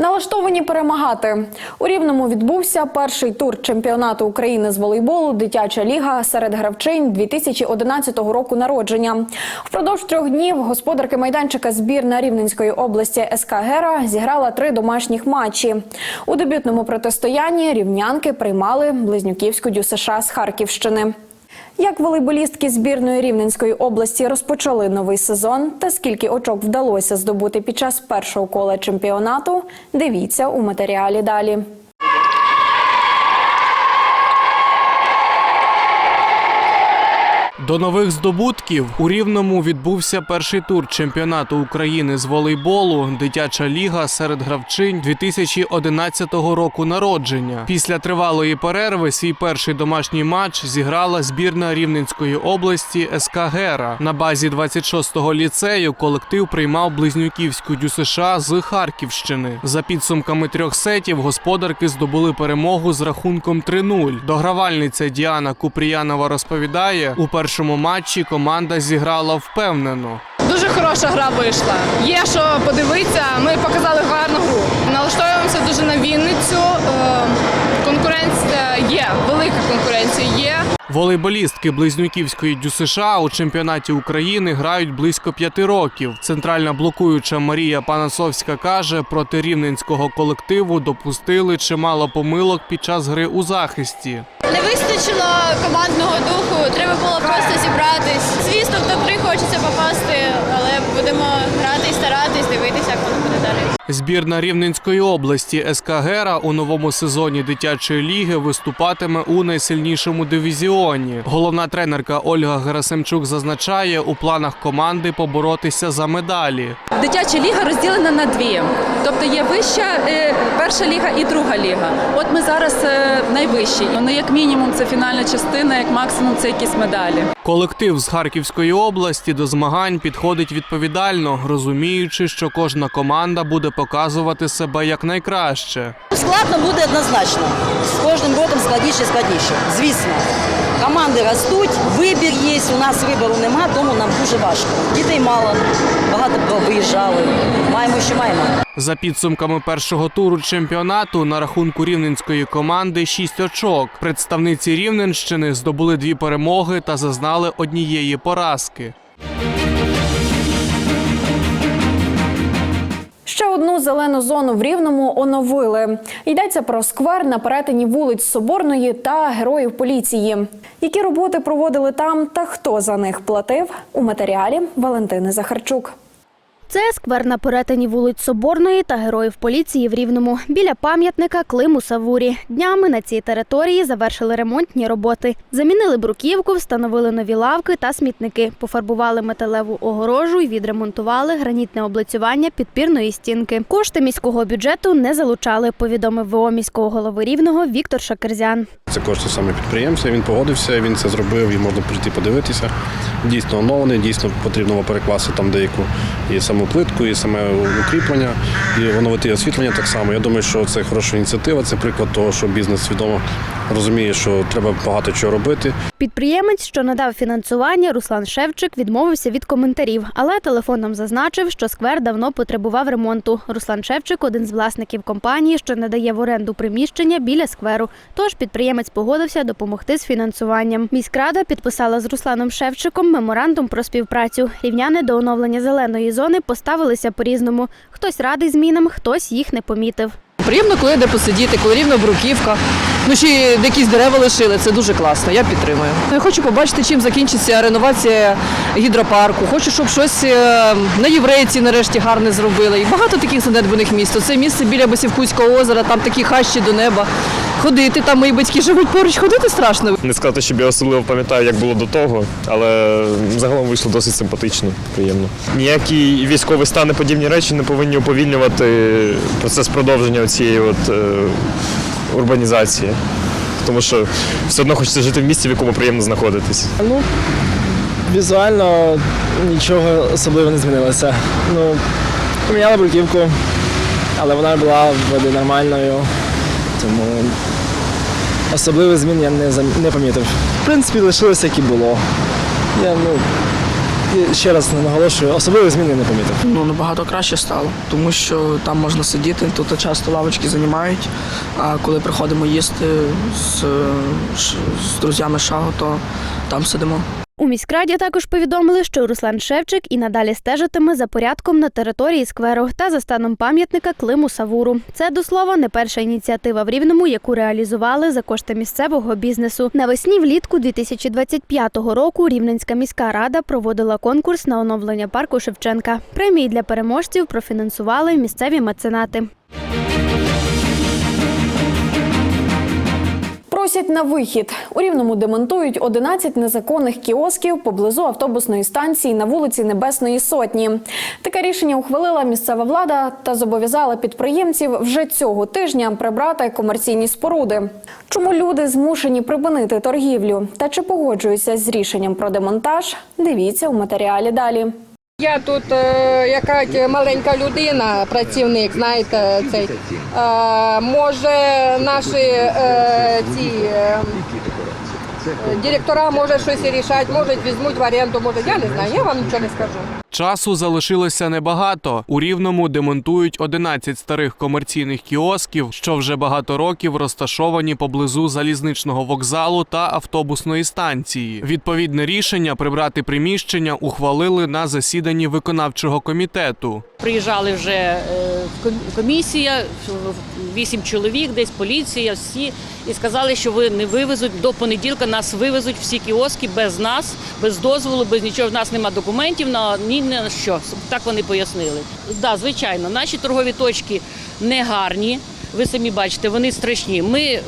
Налаштовані перемагати у рівному відбувся перший тур чемпіонату України з волейболу Дитяча ліга серед гравчинь 2011 року народження. Впродовж трьох днів господарки майданчика збірна Рівненської області СК Гера зіграла три домашніх матчі. У дебютному протистоянні рівнянки приймали близнюківську ДЮСШ з Харківщини. Як волейболістки збірної Рівненської області розпочали новий сезон та скільки очок вдалося здобути під час першого кола чемпіонату, дивіться у матеріалі далі. До нових здобутків у Рівному відбувся перший тур чемпіонату України з волейболу Дитяча ліга серед гравчинь 2011 року народження. Після тривалої перерви свій перший домашній матч зіграла збірна Рівненської області СК Гера. На базі 26-го ліцею колектив приймав близнюківську ДЮСШ з Харківщини. За підсумками трьох сетів господарки здобули перемогу з рахунком 3-0. Догравальниця Діана Купріянова розповідає, у першому матчі команда зіграла впевнено. Дуже хороша гра вийшла. Є що подивитися. Ми показали гарну гру. Налаштовуємося дуже на Вінницю. Е, Конкуренція є, велика конкуренція є. Волейболістки близнюківської ДЮСШ у чемпіонаті України грають близько п'яти років. Центральна блокуюча Марія Панасовська каже, проти рівненського колективу допустили чимало помилок під час гри у захисті. Не вистачило командного духу, треба було просто хочеться попасти, але будемо грати Збірна Рівненської області СК Гера у новому сезоні дитячої ліги виступатиме у найсильнішому дивізіоні. Головна тренерка Ольга Герасимчук зазначає, у планах команди поборотися за медалі. Дитяча ліга розділена на дві. Тобто є вища е, перша ліга і друга ліга. От ми зараз е, найвищі. Ну, як мінімум, це фінальна частина, як максимум, це якісь медалі. Колектив з Харківської області до змагань підходить відповідально, розуміючи, що кожна команда буде показувати себе якнайкраще. Складно буде однозначно. З кожним роком складніше і складніше. Звісно. Команди ростуть, вибір є, у нас вибору нема, тому нам дуже важко. Дітей мало, багато виїжджали. Маємо, що маємо. За підсумками першого туру чемпіонату на рахунку рівненської команди 6 очок. Представниці Рівненщини здобули дві перемоги та зазнали однієї поразки. Одну зелену зону в Рівному оновили. Йдеться про сквер на перетині вулиць Соборної та Героїв поліції. Які роботи проводили там та хто за них платив у матеріалі Валентини Захарчук. Це сквер на перетині вулиць Соборної та Героїв поліції в Рівному біля пам'ятника Климу Савурі. Днями на цій території завершили ремонтні роботи. Замінили бруківку, встановили нові лавки та смітники, пофарбували металеву огорожу і відремонтували гранітне облицювання підпірної стінки. Кошти міського бюджету не залучали, повідомив ВО міського голови Рівного Віктор Шакерзян. Це кошти саме підприємця. Він погодився, він це зробив і можна прийти подивитися. Дійсно оновлений, дійсно потрібно перекласти там деяку і саму плитку, і саме укріплення, і оновити освітлення так само. Я думаю, що це хороша ініціатива. Це приклад того, що бізнес свідомо розуміє, що треба багато чого робити. Підприємець, що надав фінансування, Руслан Шевчик, відмовився від коментарів, але телефоном зазначив, що сквер давно потребував ремонту. Руслан Шевчик один з власників компанії, що надає в оренду приміщення біля скверу. Тож підприємець погодився допомогти з фінансуванням. Міськрада підписала з Русланом Шевчиком меморандум про співпрацю. Рівняни до оновлення зеленої зони поставилися по-різному. Хтось радий змінам, хтось їх не помітив. Приємно, коли йде посидіти, коли рівно бруківка. Ну ще якісь дерева лишили. Це дуже класно. Я підтримую. Я хочу побачити, чим закінчиться реновація гідропарку. Хочу, щоб щось е, на єврейці нарешті гарне зробили. І багато таких занедбаних міст. Це місце біля Басівкутського озера, там такі хащі до неба. Ходити, там мої батьки живуть поруч, ходити страшно. Не сказати, щоб я особливо пам'ятаю, як було до того, але загалом вийшло досить симпатично, приємно. Ніякі військові стани подібні речі не повинні уповільнювати процес продовження цієї от, е, урбанізації. тому що все одно хочеться жити в місті, в якому приємно знаходитись. Ну, візуально нічого особливо не змінилося. Ну, поміняли бруківку, але вона була вроде нормальною, тому особливих змін я не, не помітив. В принципі, лишилося, як і було. Я, ну, ще раз наголошую, особливих змін я не помітив. Ну, набагато краще стало, тому що там можна сидіти, тут часто лавочки займають, а коли приходимо їсти з, з друзями шагу, то там сидимо. У міськраді також повідомили, що Руслан Шевчик і надалі стежитиме за порядком на території скверу та за станом пам'ятника Климу Савуру. Це до слова не перша ініціатива в Рівному, яку реалізували за кошти місцевого бізнесу. Навесні влітку 2025 року Рівненська міська рада проводила конкурс на оновлення парку Шевченка. Премії для переможців профінансували місцеві меценати. Просять на вихід. У Рівному демонтують 11 незаконних кіосків поблизу автобусної станції на вулиці Небесної Сотні. Таке рішення ухвалила місцева влада та зобов'язала підприємців вже цього тижня прибрати комерційні споруди. Чому люди змушені припинити торгівлю та чи погоджуються з рішенням про демонтаж? Дивіться у матеріалі далі. Я тут е, якась маленька людина, працівник, знаєте, цей. Е, може наші е, ці директора може щось і рішати, може візьмуть в оренду, може, я не знаю, я вам нічого не скажу. Часу залишилося небагато. У Рівному демонтують 11 старих комерційних кіосків, що вже багато років розташовані поблизу залізничного вокзалу та автобусної станції. Відповідне рішення прибрати приміщення ухвалили на засіданні виконавчого комітету. Приїжджали вже е, в комісія, вісім чоловік, десь поліція, всі, і сказали, що ви не вивезуть до понеділка. Нас вивезуть всі кіоски без нас, без дозволу, без нічого. В нас немає документів на ні на що. Так вони пояснили. Да, звичайно, наші торгові точки не гарні. Ви самі бачите, вони страшні. Ми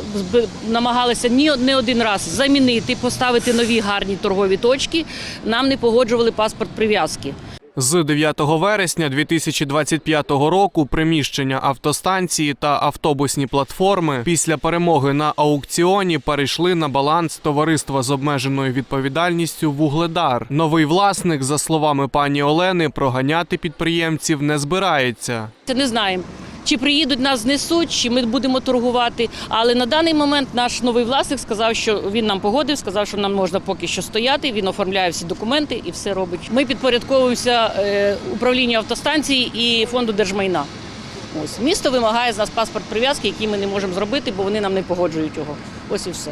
намагалися ні не один раз замінити, поставити нові гарні торгові точки. Нам не погоджували паспорт прив'язки. З 9 вересня 2025 року приміщення автостанції та автобусні платформи після перемоги на аукціоні перейшли на баланс товариства з обмеженою відповідальністю Вугледар. Новий власник, за словами пані Олени, проганяти підприємців не збирається. Це не знаємо. Чи приїдуть нас знесуть, чи ми будемо торгувати. Але на даний момент наш новий власник сказав, що він нам погодив, сказав, що нам можна поки що стояти. Він оформляє всі документи і все робить. Ми підпорядковуємося е, управлінню автостанції і фонду держмайна. Ось місто вимагає з нас паспорт прив'язки, який ми не можемо зробити, бо вони нам не погоджують його. Ось і все.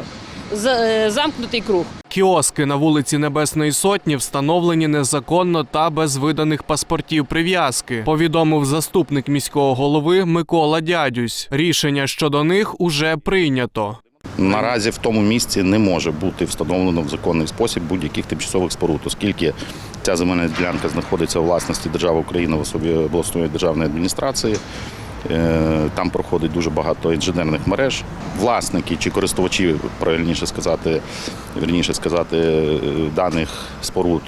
Е, замкнутий круг. Кіоски на вулиці Небесної Сотні встановлені незаконно та без виданих паспортів прив'язки, повідомив заступник міського голови Микола Дядюсь. Рішення щодо них уже прийнято. Наразі в тому місці не може бути встановлено в законний спосіб будь-яких тимчасових споруд, оскільки ця земельна ділянка знаходиться у власності держави України в особі обласної державної адміністрації. Е, Там проходить дуже багато інженерних мереж. Власники чи користувачі, правильніше сказати, вірніше сказати, е, даних споруд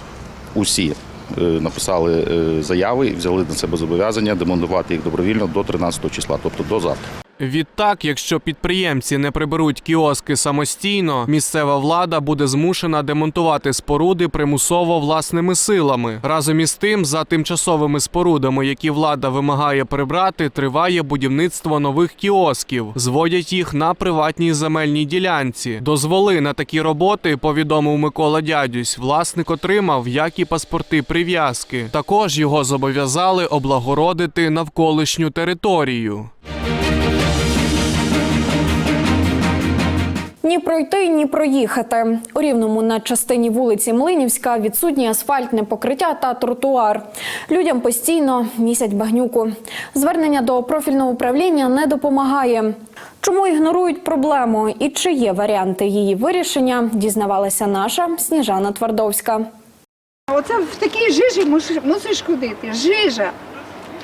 усі е, написали заяви і взяли на себе зобов'язання демонтувати їх добровільно до 13 числа, тобто до завтра. Відтак, якщо підприємці не приберуть кіоски самостійно, місцева влада буде змушена демонтувати споруди примусово власними силами. Разом із тим, за тимчасовими спорудами, які влада вимагає прибрати, триває будівництво нових кіосків. Зводять їх на приватній земельній ділянці. Дозволи на такі роботи, повідомив Микола Дядюсь, власник отримав, як і паспорти прив'язки. Також його зобов'язали облагородити навколишню територію. Ні пройти, ні проїхати. У рівному на частині вулиці Млинівська відсутні асфальтне покриття та тротуар. Людям постійно місять багнюку. Звернення до профільного управління не допомагає. Чому ігнорують проблему і чи є варіанти її вирішення, дізнавалася наша Сніжана Твардовська. Оце в такій жижі мусиш, ходити. Жижа.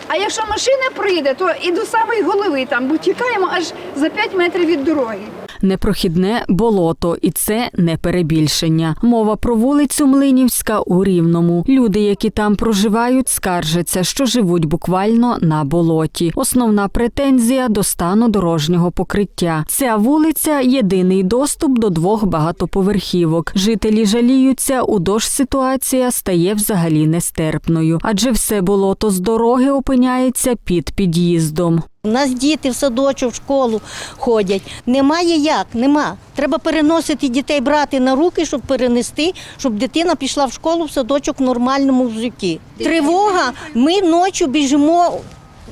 А якщо машина прийде, то і до самої голови там, бо тікаємо аж за 5 метрів від дороги. Непрохідне болото, і це не перебільшення. Мова про вулицю Млинівська у Рівному. Люди, які там проживають, скаржаться, що живуть буквально на болоті. Основна претензія до стану дорожнього покриття. Ця вулиця єдиний доступ до двох багатоповерхівок. Жителі жаліються, у дощ ситуація стає взагалі нестерпною, адже все болото з дороги опиняється під під'їздом. У нас діти в садочок, в школу ходять. Немає як, нема. Треба переносити дітей, брати на руки, щоб перенести, щоб дитина пішла в школу, в садочок в нормальному взутті. Тривога, ми ночі біжимо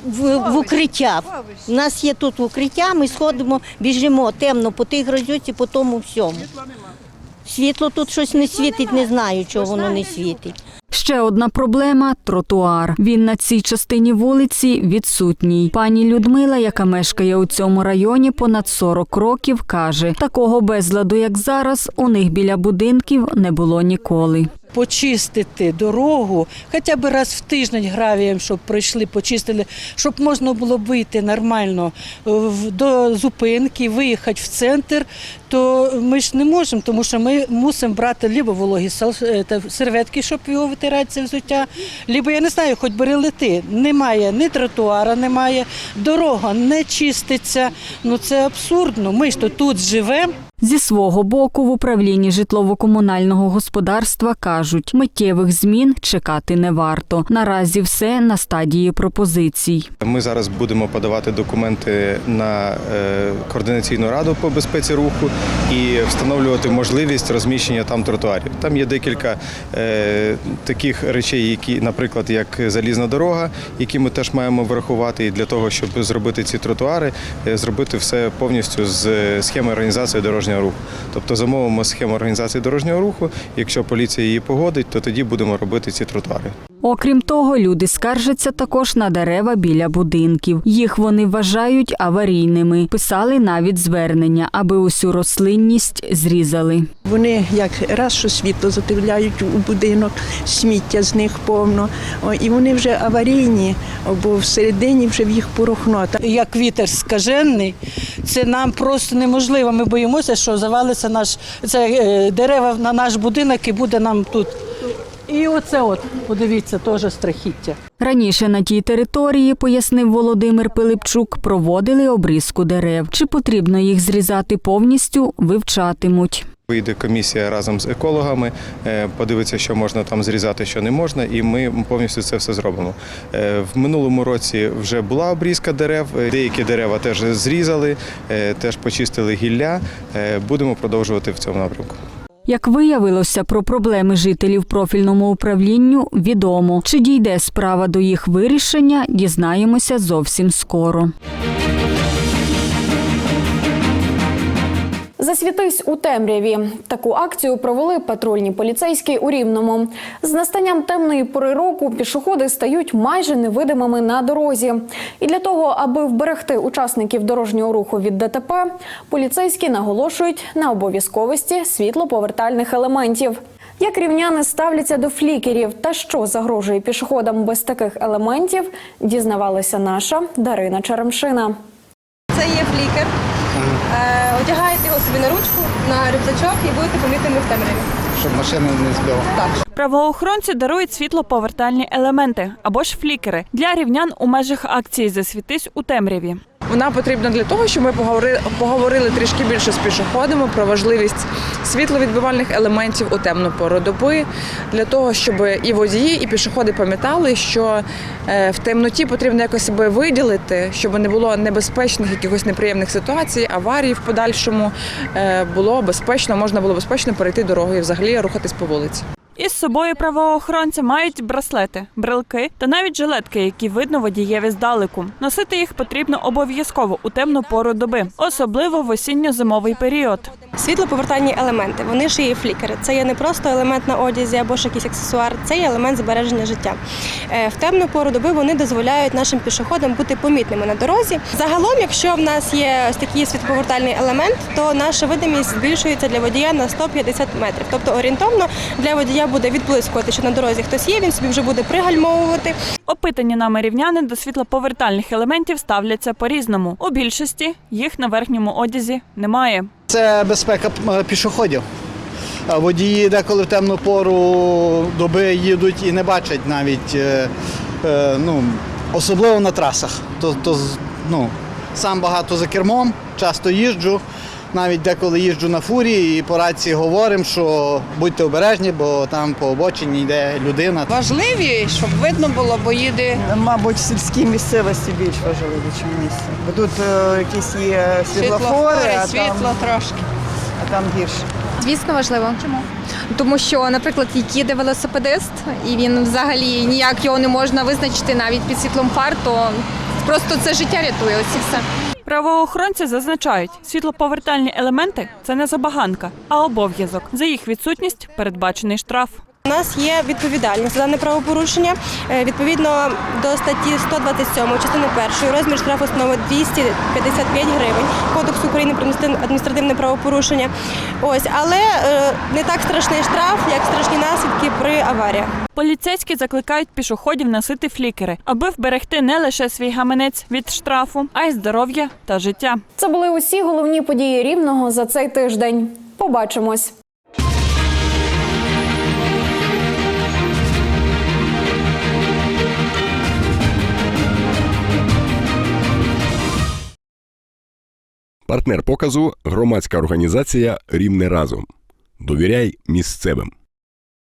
в, в укриття. У нас є тут укриття, ми сходимо, біжимо темно по тій грозюці, по тому всьому. Світло тут щось не світить, не знаю, чого воно не світить. Ще одна проблема тротуар. Він на цій частині вулиці відсутній. Пані Людмила, яка мешкає у цьому районі понад 40 років, каже: такого безладу, як зараз, у них біля будинків не було ніколи. Почистити дорогу, хоча б раз в тиждень гравієм, щоб пройшли, почистили, щоб можна було вийти нормально е, до зупинки, виїхати в центр, то ми ж не можемо, тому що ми мусимо брати либо вологі е, серветки, щоб його витирати це взуття, либо я не знаю, хоч бери лети. Немає ні тротуара, немає, дорога не чиститься. Ну це абсурдно. Ми ж то тут живемо. Зі свого боку, в управлінні житлово-комунального господарства кажуть, миттєвих змін чекати не варто. Наразі все на стадії пропозицій. Ми зараз будемо подавати документи на е, координаційну раду по безпеці руху і встановлювати можливість розміщення там тротуарів. Там є декілька е, таких речей, які, наприклад, як залізна дорога, які ми теж маємо врахувати. І для того, щоб зробити ці тротуари, е, зробити все повністю з схеми організації дорожнього руху. Тобто замовимо схему організації дорожнього руху. Якщо поліція її погодить, то тоді будемо робити ці тротуари. Окрім того, люди скаржаться також на дерева біля будинків. Їх вони вважають аварійними. Писали навіть звернення, аби усю рослинність зрізали. Вони як раз що світло зативляють у будинок, сміття з них повно, і вони вже аварійні, бо всередині вже в їх порохнота. Як вітер скажений, це нам просто неможливо. Ми боїмося, що завалиться наш це е, дерева на наш будинок і буде нам тут. І оце от, подивіться, теж страхіття. Раніше на тій території, пояснив Володимир Пилипчук, проводили обрізку дерев. Чи потрібно їх зрізати повністю, вивчатимуть. Вийде комісія разом з екологами, е, подивиться, що можна там зрізати, що не можна, і ми повністю це все зробимо. Е, В минулому році вже була обрізка дерев, е, деякі дерева теж зрізали, теж почистили гілля. Будемо продовжувати в цьому напрямку. Як виявилося, про проблеми жителів профільному управлінню відомо. Чи дійде справа до їх вирішення, дізнаємося зовсім скоро. Засвітись у темряві. Таку акцію провели патрульні поліцейські у Рівному. З настанням темної пори року пішоходи стають майже невидимими на дорозі. І для того, аби вберегти учасників дорожнього руху від ДТП, поліцейські наголошують на обов'язковості світлоповертальних елементів. Як рівняни ставляться до флікерів та що загрожує пішоходам без таких елементів, дізнавалася наша Дарина Черемшина. Це є флікер. Е, Одягаєте його собі на ручку, на рюкзачок і будете помітними в темряві. Щоб машина не збила. Так. Правоохоронці дарують світлоповертальні елементи або ж флікери для рівнян у межах акції Засвітись у темряві. Вона потрібна для того, щоб ми поговорили, поговорили трішки більше з пішоходами про важливість світловідбивальних елементів у темну пору доби, для того, щоб і водії, і пішоходи пам'ятали, що е, в темноті потрібно якось себе виділити, щоб не було небезпечних якихось неприємних ситуацій, аварій в подальшому е, було безпечно, можна було безпечно перейти дорогу і взагалі рухатись по вулиці. Із собою правоохоронці мають браслети, брелки та навіть жилетки, які видно водієві здалеку. Носити їх потрібно обов'язково у темну пору доби, особливо в осінньо-зимовий період. Світлоповертальні елементи, вони ж є флікери. Це є не просто елемент на одязі або ж якийсь аксесуар, це є елемент збереження життя. Е, В темну пору доби вони дозволяють нашим пішоходам бути помітними на дорозі. Загалом, якщо в нас є ось такий світлоповертальний елемент, то наша видимість збільшується для водія на 150 метрів. Тобто орієнтовно для водія буде відблискувати, що на дорозі хтось є, він собі вже буде пригальмовувати. Опитані нами рівняни до світлоповертальних елементів ставляться по-різному. У більшості їх на верхньому одязі немає. Це безпека е, пішоходів. Водії деколи в темну пору доби їдуть і не бачать навіть, е, е, ну, особливо на трасах. То, то, ну, сам багато за кермом, часто їжджу, навіть деколи їжджу на фурі і по рації говоримо, що будьте обережні, бо там по обочині йде людина. Важливі, щоб видно було, бо їде. Мабуть, в сільській місцевості більш важливі, ніж в місті. Бо тут е, якісь є світлофори, а світло там, трошки. а там гірше. Звісно, важливо. Чому? Тому що, наприклад, як їде велосипедист, і він взагалі ніяк його не можна визначити навіть під світлом фар, то просто це життя рятує. Ось і все. Правоохоронці зазначають, світлоповертальні елементи це не забаганка, а обов'язок. За їх відсутність передбачений штраф. У нас є відповідальність за дане правопорушення. Е, Відповідно до статті 127 частини першої розмір штрафу становить 255 гривень Кодексу України про адміністративне- адміністративне правопорушення. Ось, але е, не так страшний штраф, як страшні наслідки при аваріях. Поліцейські закликають пішоходів носити флікери, аби вберегти не лише свій гаманець від штрафу, а й здоров'я та життя. Це були усі головні події рівного за цей тиждень. Побачимось. Партнер показу громадська організація Рівне разом. Довіряй місцевим.